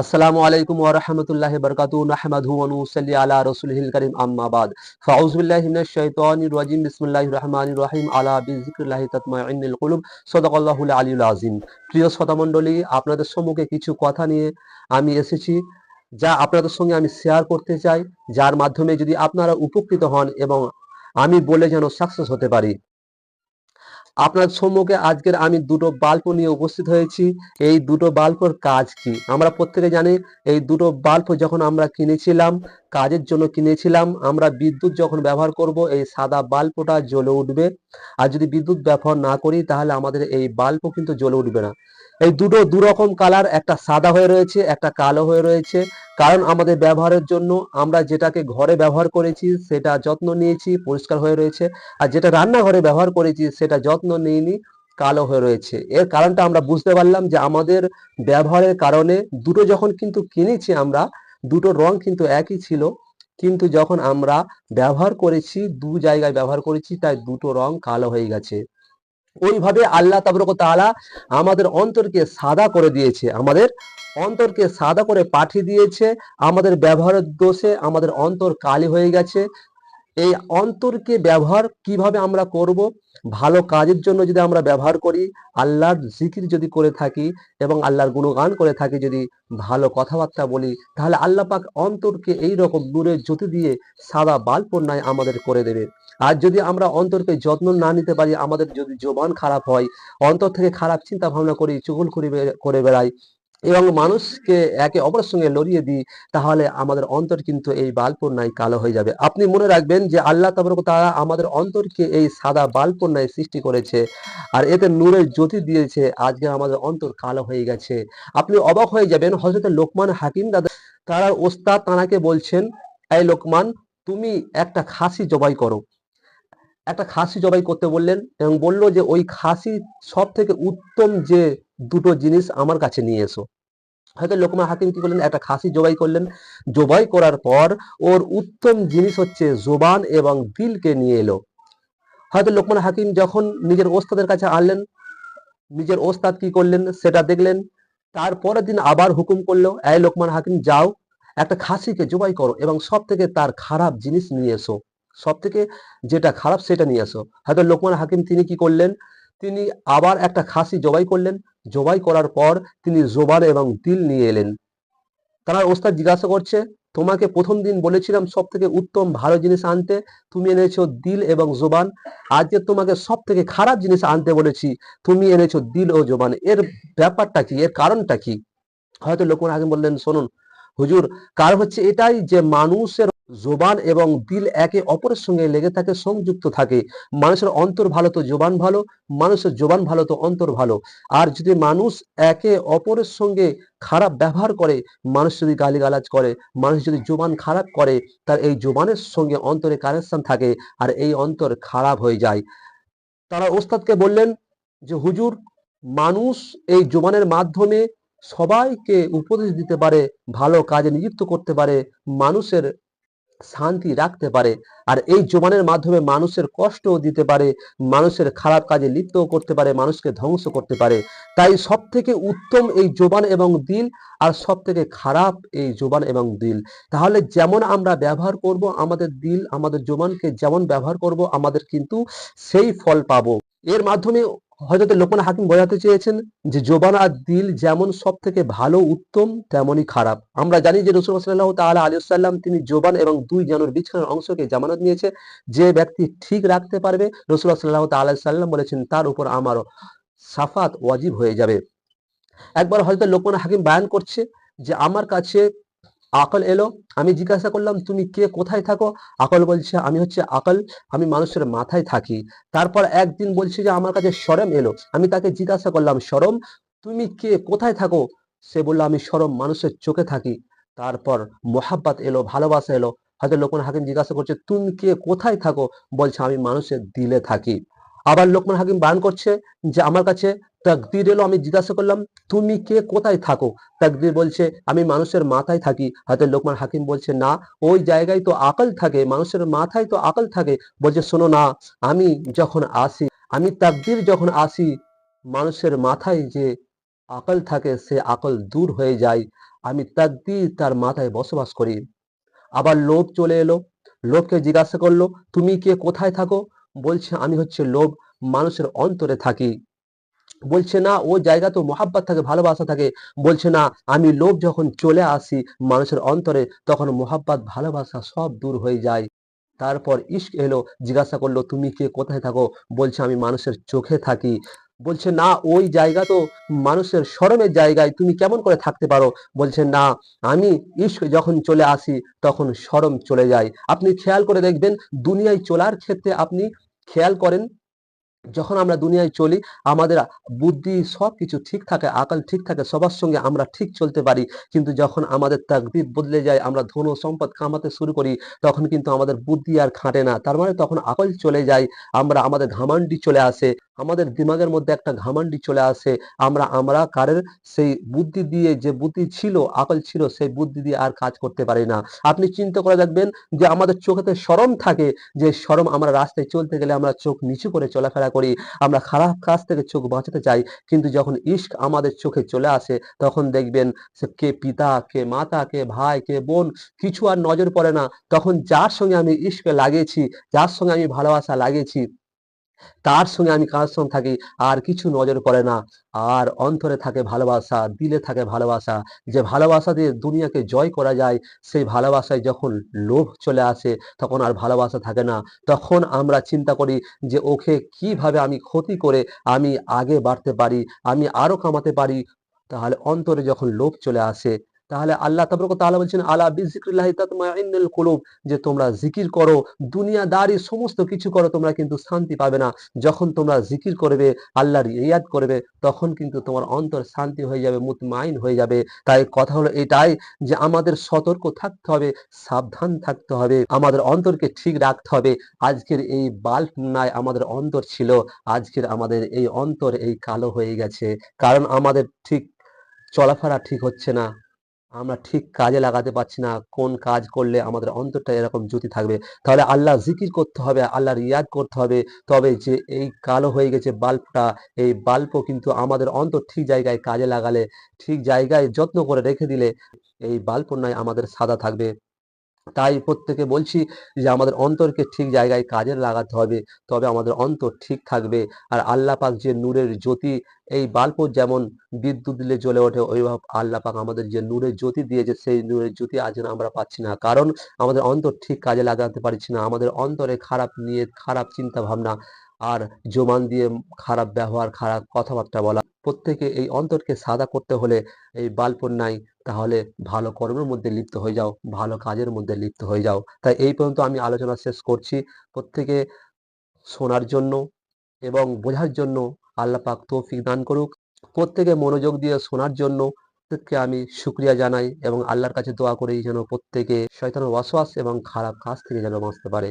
আসসালামু আলাইকুম ওয়া রাহমাতুল্লাহি ওয়া বারাকাতুহু, নাহমাদুহু ওয়া নুসাল্লি আলা রাসূলিহিল কারীম, আম্মা বাদ। ফাউযু বিল্লাহি মিনাশ শাইতানির রাজিম, বিসমিল্লাহির রহমানির রহিম, আলা বিযিকরিল্লাহি তাতমাইন্নুল কুলুব, সাদাকাল্লাহুল আলিয়ুল আযীম। প্রিয় শ্রোতামণ্ডলী আপনাদের সম্মুখে কিছু কথা নিয়ে আমি এসেছি, যা আপনাদের সঙ্গে আমি শেয়ার করতে চাই, যার মাধ্যমে যদি আপনারা উপকৃত হন এবং আমি বলে যেন সাকসেস হতে পারি। আপনার সম্মুখে আজকের আমি দুটো বাল্ব নিয়ে উপস্থিত হয়েছি। এই দুটো বাল্বর কাজ কি? আমরা প্রত্যেকে জানি এই দুটো বাল্ব যখন আমরা কিনেছিলাম, কাজের জন্য কিনেছিলাম, আমরা বিদ্যুৎ যখন ব্যবহার করব, এই সাদা বাল্বটা জ্বলে উঠবে। আর যদি বিদ্যুৎ ব্যবহার না করি, তাহলে আমাদের এই বাল্বও কিন্তু জ্বলে উঠবে না। এই দুটো দু রকম কালার একটা সাদা হয়ে রয়েছে, একটা কালো হয়ে রয়েছে। কারণ আমাদের ব্যবহারের জন্য আমরা যেটাকে ঘরে ব্যবহার করেছি সেটা যত্ন নিয়েছি, পরিষ্কার হয়ে রয়েছে। আর যেটা রান্নাঘরে ব্যবহার করেছি সেটা যত্ন নিইনি, কালো হয়ে রয়েছে। এর কারণটা আমরা বুঝতে পারলাম যে আমাদের ব্যবহারের কারণে দুটো যখন কিন্তু কিনেছি আমরা, দুটো রং কিন্তু একই ছিল। কিন্তু যখন আমরা ব্যবহার করেছি, দু জায়গায় ব্যবহার করেছি, তাই দুটো রং কালো হয়ে গেছে। ওইভাবে আল্লাহ তাবরক তালা আমাদের অন্তরকে সাদা করে দিয়েছে, আমাদের অন্তরকে সাদা করে পাঠিয়ে দিয়েছে, আমাদের ব্যবহারের দোষে আমাদের অন্তর কালি হয়ে গেছে। এই অন্তরকে ব্যবহার কীভাবে আমরা করব? ভালো কাজের জন্য যদি আমরা ব্যবহার করি, আল্লাহর জিকির যদি করে থাকি এবং আল্লাহর গুণগান করে থাকি, যদি ভালো কথাবার্তা বলি, তাহলে আল্লাহ পাক অন্তরকে এই রকম নূরের জ্যোতি দিয়ে সাদা বাল্পন্যায় আমাদের করে দেবে। আর যদি আমরা অন্তরকে যত্ন না নিতে পারি, আমাদের যদি জবান খারাপ হয়, অন্তর থেকে খারাপ চিন্তা ভাবনা করি চুগল করে বেড়াই এবং মানুষকে একে অপরের সঙ্গে লড়িয়ে দিই, তাহলে আমাদের অন্তর কিন্তু এই বাল্পন্যায় কালো হয়ে যাবে। আপনি মনে রাখবেন যে আল্লাহ তাবরক তারা আমাদের অন্তরকে এই সাদা বাল্পন্যায় সৃষ্টি করেছে, আর এতে নূরের জ্যোতি দিয়েছে, আজকে আমাদের অন্তর কালো হয়ে গেছে। আপনি অবাক হয়ে যাবেন হজরত লোকমান হাকিম দাদা, তারা ওস্তাদ তানাকে বলছেন, এই লোকমান, তুমি একটা খাসি জবাই করো। একটা খাসি জবাই করতে বললেন এবং বলল যে, ওই খাসি সব থেকে উত্তম যে দুটো জিনিস আমার কাছে নিয়ে এসো। হয়তো লোকমান হাকিম কি করলেন? একটা খাসি জবাই করলেন। জবাই করার পর ওর উত্তম জিনিস হচ্ছে জোবান এবং দিলকে নিয়ে এলো। হয়তো লোকমান হাকিম যখন নিজের ওস্তাদের কাছে আনলেন, নিজের ওস্তাদ কি করলেন? সেটা দেখলেন। তারপরের দিন আবার হুকুম করল, এই লোকমান হাকিম, যাও, একটা খাসিকে জবাই করো এবং সব থেকে তার খারাপ জিনিস নিয়ে এসো। সব থেকে যেটা খারাপ সেটা নিয়ে এসো। হয়তো লোকমান হাকিম তিনি কি করলেন? তিনি আবার একটা খাসি জবাই করলেন। জবাই করার পর তিনি জোবান এবং দিল নিয়ে এলেন। তারা ওস্তাদ জিজ্ঞাসা করছে, তোমাকে প্রথম দিন বলেছিলাম সব থেকে উত্তম ভালো জিনিস আনতে। তুমি এনেছো দিল এবং জোবান। আজকে তোমাকে সব থেকে খারাপ জিনিস আনতে বলেছি। তুমি এনেছো দিল ও জোবান। এর ব্যাপারটা কি? এর কারণটা কি? হয়তো লোকমান হাকিম বললেন, শুনুন হুজুর, কারণ হচ্ছে এটাই যে মানুষের জোবান এবং দিল একে অপরের সঙ্গে লেগে থাকে, সংযুক্ত থাকে। মানুষের অন্তর ভালো তো জোবান ভালো, মানুষের জোবান ভালো তো অন্তর ভালো। আর যদি মানুষ একে অপরের সঙ্গে খারাপ ব্যবহার করে, মানুষ যদি গালিগালাজ করে, মানুষ যদি জোবান খারাপ করে, তার এই জোবানের সঙ্গে অন্তরে কানেকশন থাকে আর এই অন্তর খারাপ হয়ে যায়। তারা ওস্তাদকে বললেন যে, হুজুর, মানুষ এই জোবানের মাধ্যমে সবাইকে উপদেশ দিতে পারে, ভালো কাজে নিযুক্ত করতে পারে, মানুষের শান্তি রাখতে পারে। আর এই জোবানের মাধ্যমে মানুষের কষ্টও দিতে পারে, মানুষের খারাপ কাজে লিপ্তও করতে পারে, মানুষকে ধ্বংস করতে পারে। তাই সব থেকে উত্তম এই জোবান এবং দিল, আর সব থেকে খারাপ এই জোবান এবং দিল। তাহলে যেমন আমরা ব্যবহার করব, আমাদের দিল, আমাদের জোবানকে যেমন ব্যবহার করব, আমাদের কিন্তু সেই ফল পাবো। এর মাধ্যমে হয়তো লোকমান হাকিম বোঝাতে চেয়েছেন যে জোবান আর দিল যেমন সব থেকে ভালো, উত্তম, তেমনই খারাপ। আমরা জানি যে রসুল সাল্লাহ তাআলা আলী সাল্লাম তিনি জোবান এবং দুই জানুর বিছানার অংশকে জামানত নিয়েছে। যে ব্যক্তি ঠিক রাখতে পারবে, রসুল সাল্লাহ তাআলা সাল্লাম বলেছেন, তার উপর আমারও সাফাত ওয়াজিব হয়ে যাবে। একবার হয়তো লোকমান হাকিম বায়ান করছে যে, আমার কাছে আকল এলো। আমি জিজ্ঞাসা করলাম, তুমি কে? কোথায় থাকো? আকল বলছে, আমি হচ্ছে আকল। আমি মানুষের মাথায় থাকি। তারপর একদিন বলছে যে, আমার কাছে সরম এলো। আমি তাকে জিজ্ঞাসা করলাম, সরম, তুমি কে? কোথায় থাকো? সে বলল, আমি সরম, মানুষের চোখে থাকি। তারপর মোহাব্বত এলো, ভালোবাসা এলো। হয়তো লোকমান হাকিম জিজ্ঞাসা করছে, তুমি কে? কোথায় থাকো? বলছে, আমি মানুষের দিলে থাকি। আবার লোকমান হাকিম বায়ান করছে যে আমার কাছে তাকদির এলো, আমি জিজ্ঞাসা করলাম, তুমি কে? কোথায় থাকো? তাকদির বলছে, আমি মানুষের মাথায় থাকি। হয়তো লোকমান হাকিম বলছে, না, ওই জায়গায় তো আকল থাকে, মানুষের মাথায় তো আকল থাকে। বলছে, শোনো না, আমি যখন আসি, আমি তাকদির যখন আসি, মানুষের মাথায় যে আকল থাকে, সে আকল দূর হয়ে যায়। আমি তাকদির তার মাথায় বসবাস করি। আবার লোভ চলে এলো লোককে জিজ্ঞাসা করল, তুমি কে? কোথায় থাকো? বলছে, আমি হচ্ছে লোভ মানুষের অন্তরে থাকি। বলছে, না, ও জায়গা তো মহাব্বত থাকে, ভালোবাসা থাকে। বলছে, না, আমি লোভ যখন চলে আসি মানুষের অন্তরে, তখন মহাব্বাত, ভালোবাসা সব দূর হয়ে যায়। তারপর ইস্ক এলো, জিজ্ঞাসা করল, তুমি কে? কোথায় থাকো? বলছে, আমি মানুষের চোখে থাকি। বলছে, না, ওই জায়গা তো মানুষের শরমের জায়গায়, তুমি কেমন করে থাকতে পারো? বলছে, না, আমি ইস্ক যখন চলে আসি, তখন শরম চলে যায়। আপনি খেয়াল করে দেখবেন, দুনিয়ায় চলার ক্ষেত্রে আপনি খেয়াল করেন, যখন আমরা দুনিয়ায় চলি, আমাদের বুদ্ধি সব কিছু ঠিক থাকে, আকাল ঠিক থাকে, সবার সঙ্গে আমরা ঠিক চলতে পারি। কিন্তু যখন আমাদের তাকদির বদলে যায়, আমরা ধন সম্পদ কামাতে শুরু করি, তখন কিন্তু আমাদের বুদ্ধি আর খাটে না। তার মানে তখন আকল চলে যায়, আমরা আমাদের ঘামান্ডি চলে আসে। আমাদের দিমাগের মধ্যে একটা ঘামান্ডি চলে আসে। আমরা আমরা কারের সেই বুদ্ধি দিয়ে যে বুদ্ধি ছিল, আকল ছিল, সেই বুদ্ধি দিয়ে আর কাজ করতে পারি না। আপনি চিন্তা করে দেখবেন যে আমাদের চোখেতে সরম থাকে, যে সরম আমরা রাস্তায় চলতে গেলে আমরা চোখ নিচু করে চলাফেরা করি, আমরা খারাপ কাজ থেকে চোখ বাঁচাতে চাই, কিন্তু যখন ইস্ক আমাদের চোখে চলে আসে, তখন দেখবেন কে পিতা, কে মাতা, কে ভাই, কে বোন, কিছু আর নজর পড়ে না। তখন যার সঙ্গে আমি ইস্কে লাগিয়েছি, যার সঙ্গে আমি ভালোবাসা লাগিয়েছি তার সঙ্গে আমি কার সঙ্গে থাকি, আর কিছু নজর পড়ে না। আর অন্তরে থাকে ভালোবাসা, দিলে থাকে ভালোবাসা। যে ভালোবাসা দিয়ে দুনিয়াকে জয় করা যায়, সেই ভালোবাসায় যখন লোভ চলে আসে, তখন আর ভালোবাসা থাকে না। তখন আমরা চিন্তা করি যে, ওকে কীভাবে আমি ক্ষতি করে আমি আগে বাড়তে পারি, আমি আরও কামাতে পারি। তাহলে অন্তরে যখন লোভ চলে আসে তাহলে আল্লাহ তাবরক তাআলা বলছেন, আলা বিজিক্রিল্লাহি তাতমাইন্নুল কুলুব যে তোমরা জিকির করো, দুনিয়াদারি সমস্ত কিছু করো, তোমরা কিন্তু শান্তি পাবে না। যখন তোমরা জিকির করবে, আল্লাহর ইয়াদ করবে, তখন কিন্তু তোমার অন্তর শান্তি হয়ে যাবে, মুতমাইন হয়ে যাবে। তাই কথা হলো এটাই যে আমাদের সতর্ক থাকতে হবে, সাবধান থাকতে হবে, আমাদের অন্তরকে ঠিক রাখতে হবে। আজকের এই বাল্ব নাই আমাদের অন্তর ছিল, আজকের আমাদের এই অন্তর এই কালো হয়ে গেছে। কারণ আমাদের ঠিক চলাফেরা ঠিক হচ্ছে না। আমরা ঠিক কাজে লাগাতে পারছি না, কোন কাজ করলে আমাদের অন্তরটা এরকম জ্যোতি থাকবে। তাহলে আল্লাহ জিকির করতে হবে আল্লাহর ইয়াদ করতে হবে। তবে যে এই কালো হয়ে গেছে বাল্বটা, এই বাল্ব কিন্তু আমাদের অন্তর ঠিক জায়গায় কাজে লাগালে, ঠিক জায়গায় যত্ন করে রেখে দিলে, এই বাল্ব নয়, আমাদের সাদা থাকবে। তাই প্রত্যেকে বলছি যে আমাদের অন্তরকে ঠিক জায়গায় কাজে লাগাতে হবে, তবে আমাদের অন্তর ঠিক থাকবে। আর আল্লাহ পাক যে নূরের জ্যোতি, এই বাল্প যেমন বিদ্যুৎ দিলে জ্বলে ওঠে, ওইভাবে আল্লাহ পাক আমাদের যে নূরের জ্যোতি দিয়েছে, সেই নূরের জ্যোতি আজ আমরা পাচ্ছি না। কারণ আমাদের অন্তর ঠিক কাজে লাগাতে পারছি না। আমাদের অন্তরে খারাপ নিয়ে, খারাপ চিন্তা ভাবনা আর জমান দিয়ে খারাপ ব্যবহার, খারাপ কথাবার্তা বলা। প্রত্যেকে এই অন্তরকে সাদা করতে হলে এই বাল্পন নাই, তাহলে ভালো কর্মের মধ্যে লিপ্ত হয়ে যাও, ভালো কাজের মধ্যে লিপ্ত হয়ে যাও। তাই এই পর্যন্ত আমি আলোচনা শেষ করছি। প্রত্যেকে শোনার জন্য এবং বোঝার জন্য আল্লাহ পাক তৌফিক দান করুক। প্রত্যেকে মনোযোগ দিয়ে শোনার জন্য প্রত্যেককে আমি শুক্রিয়া জানাই এবং আল্লাহর কাছে দোয়া করি যেন প্রত্যেকে শয়তানের ওয়াসওয়াস এবং খারাপ কাজ থেকে যেন বাঁচতে পারে।